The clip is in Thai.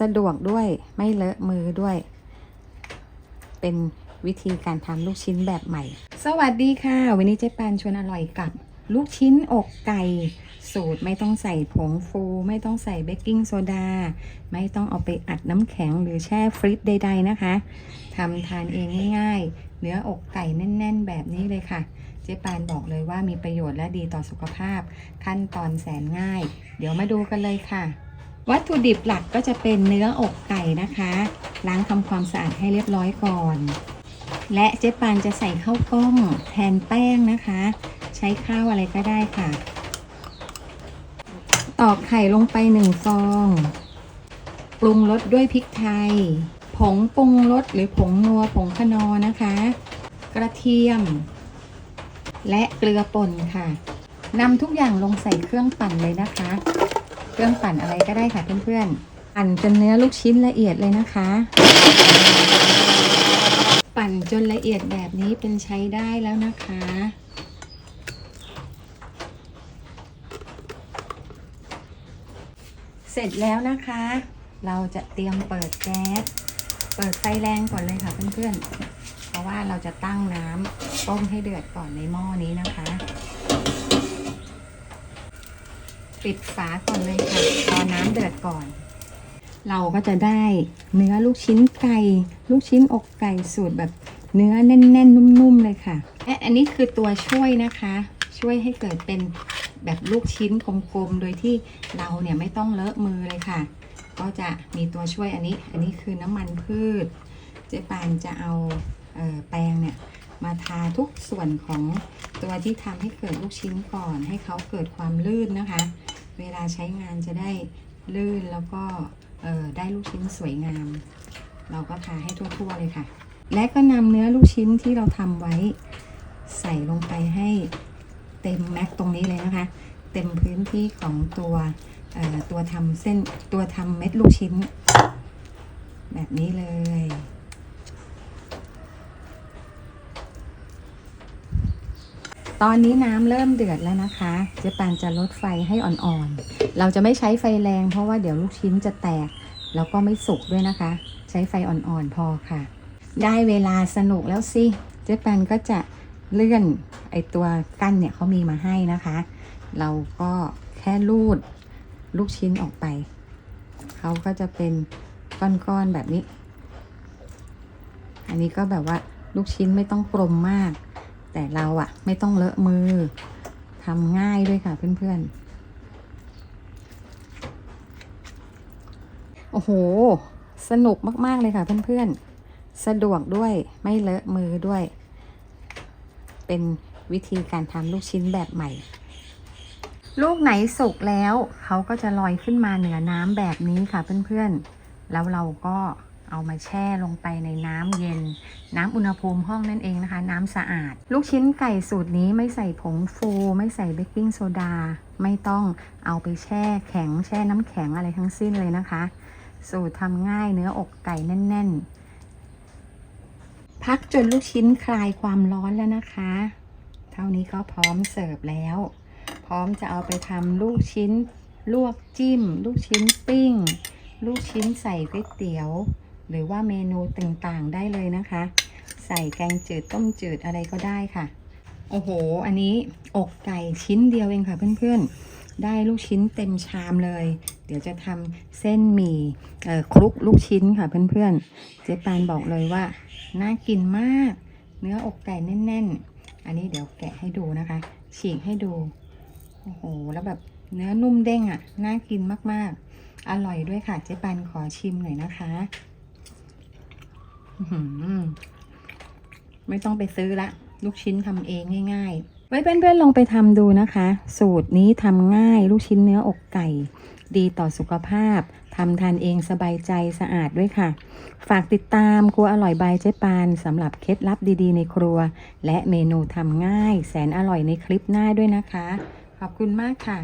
สะดวกด้วยไม่เลอะมือด้วย เป็นวิธีการทำลูกชิ้นแบบใหม่ สวัสดีค่ะ วันนี้เจ๊ปานชวนอร่อยกับลูกชิ้นอกไก่ สูตรไม่ต้องใส่ผงฟู ไม่ต้องใส่เบกกิ้งโซดา ไม่ต้องเอาไปอัดน้ำแข็งหรือแช่ฟรีซใด ๆนะคะทำทานเองง่ายๆ เนื้ออกไก่แน่น ๆ แบบนี้เลยค่ะ เจ๊ปานบอกเลยว่ามีประโยชน์และดีต่อสุขภาพ ขั้นตอนแสนง่าย เดี๋ยวมาดูกันเลยค่ะ วัตถุดิบหลักก็จะเป็นเนื้ออกไก่นะคะ ล้างทำความสะอาดให้เรียบร้อยก่อน และเจ๊ปานจะใส่ข้าวกล้องแทนแป้งนะคะ ใช้ข้าวอะไรก็ได้ค่ะ ตอกไข่ลงไปหนึ่งฟอง ปรุงรสด้วยพริกไทย ผงปรุงรสหรือผงนัวผงขนอนะคะ กระเทียม และเกลือป่นค่ะนำทุกอย่างลงใส่เครื่องปั่นเลยนะคะ เครื่องปั่นอะไรก็ได้ค่ะเพื่อนๆ ปั่นจนเนื้อลูกชิ้นละเอียดเลยนะคะ ปั่นจนละเอียดแบบนี้เป็นใช้ได้แล้วนะคะเสร็จแล้วนะคะ เราจะเตรียมเปิดแก๊ส เปิดไฟแรงก่อนเลยค่ะเพื่อนๆ เพราะว่าเราจะตั้งน้ำต้มให้เดือดก่อนในหม้อนี้นะคะ ปิดฝาก่อนเลยค่ะรอน้ำเดือดก่อน เราก็จะได้เนื้อลูกชิ้นไก่ ลูกชิ้นอกไก่สูตรแบบเนื้อแน่นๆ นุ่มๆเลยค่ะและอันนี้คือตัวช่วยนะคะ ช่วยให้เกิดเป็นแบบลูกชิ้นกลมๆ โดยที่เราเนี่ยไม่ต้องเลอะมือเลยค่ะ ก็จะมีตัวช่วยอันนี้ อันนี้คือน้ำมันพืช เจ๊ปานจะเอาเออแป้งเนี่ยมาทาทุกส่วนของตัวที่ทำให้เกิดลูกชิ้นก่อน ให้เขาเกิดความลื่นนะคะ เวลาใช้งานจะได้ลื่นแล้วก็ได้ลูกชิ้นสวยงาม เราก็ทาให้ทั่วๆเลยค่ะ และก็นำเนื้อลูกชิ้นที่เราทำไว้ ใส่ลงไปให้เต็มแม็กตรงนี้เลยนะคะ เต็มพื้นที่ของตัวตัวทำเส้นตัวทำเม็ดลูกชิ้น แบบนี้เลย ตอนนี้น้ำเริ่มเดือดแล้วนะคะ เจ๊ปานจะลดไฟให้อ่อนๆ เราจะไม่ใช้ไฟแรงเพราะว่าเดี๋ยวลูกชิ้นจะแตก แล้วก็ไม่สุกด้วยนะคะ ใช้ไฟอ่อนๆพอค่ะ ได้เวลาสนุกแล้วสิ เจ๊ปานก็จะเลื่อนไอตัวกั้นเนี่ยเขามีมาให้นะคะ เราก็แค่ลูดลูกชิ้นออกไป เขาก็จะเป็นก้อนๆแบบนี้ อันนี้ก็แบบว่าลูกชิ้นไม่ต้องกลมมาก แต่เราอะไม่ต้องเลอะมือทำง่ายด้วยค่ะเพื่อนๆ โอ้โห สนุกมากๆเลยค่ะเพื่อนๆ สะดวกด้วยไม่เลอะมือด้วย เป็นวิธีการทำลูกชิ้นแบบใหม่ ลูกไหนสุกแล้ว เขาก็จะลอยขึ้นมาเหนือน้ำแบบนี้ค่ะเพื่อนๆ แล้วเราก็ เอามาแช่ลงไปในน้ำเย็น น้ำอุณหภูมิห้องนั่นเองนะคะ น้ำสะอาด ลูกชิ้นไก่สูตรนี้ไม่ใส่ผงฟู ไม่ใส่เบกกิ้งโซดา ไม่ต้องเอาไปแช่แข็ง แช่น้ำแข็งอะไรทั้งสิ้นเลยนะคะ สูตรทำง่ายเนื้ออกไก่แน่น ๆ พักจนลูกชิ้นคลายความร้อนแล้วนะคะ เท่านี้ก็พร้อมเสิร์ฟแล้ว พร้อมจะเอาไปทำลูกชิ้นลวกจิ้ม ลูกชิ้นปิ้ง ลูกชิ้นใส่ก๋วยเตี๋ยว หรือว่าเมนูต่างๆได้เลยนะคะ ใส่แกงจืดต้มจืดอะไรก็ได้ค่ะ โอ้โห อันนี้อกไก่ชิ้นเดียวเองค่ะเพื่อนๆ ได้ลูกชิ้นเต็มชามเลย เดี๋ยวจะทำเส้นหมี่เอ่อคลุกลูกชิ้นค่ะเพื่อนๆ เจ๊ปานบอกเลยว่าน่ากินมาก เนื้ออกไก่แน่น ๆ อันนี้เดี๋ยวแกะให้ดูนะคะ ฉีกให้ดูโอ้โห แล้วแบบเนื้อนุ่มเด้งอะ่ะ น่ากินมากๆ อร่อยด้วยค่ะ เจ๊ปันขอชิมหน่อยนะคะ ไม่ต้องไปซื้อละ ลูกชิ้นทำเองง่าย ๆ ไว้เพื่อนๆลองไปทำดูนะคะ สูตรนี้ทำง่ายลูกชิ้นเนื้ออกไก่ ดีต่อสุขภาพทำทานเองสบายใจสะอาดด้วยค่ะ ฝากติดตามครัวอร่อยบายเจ๊ปานสำหรับเคล็ดลับดีๆในครัว และเมนูทำง่าย แสนอร่อยในคลิปหน้าด้วยนะคะ ขอบคุณมากค่ะ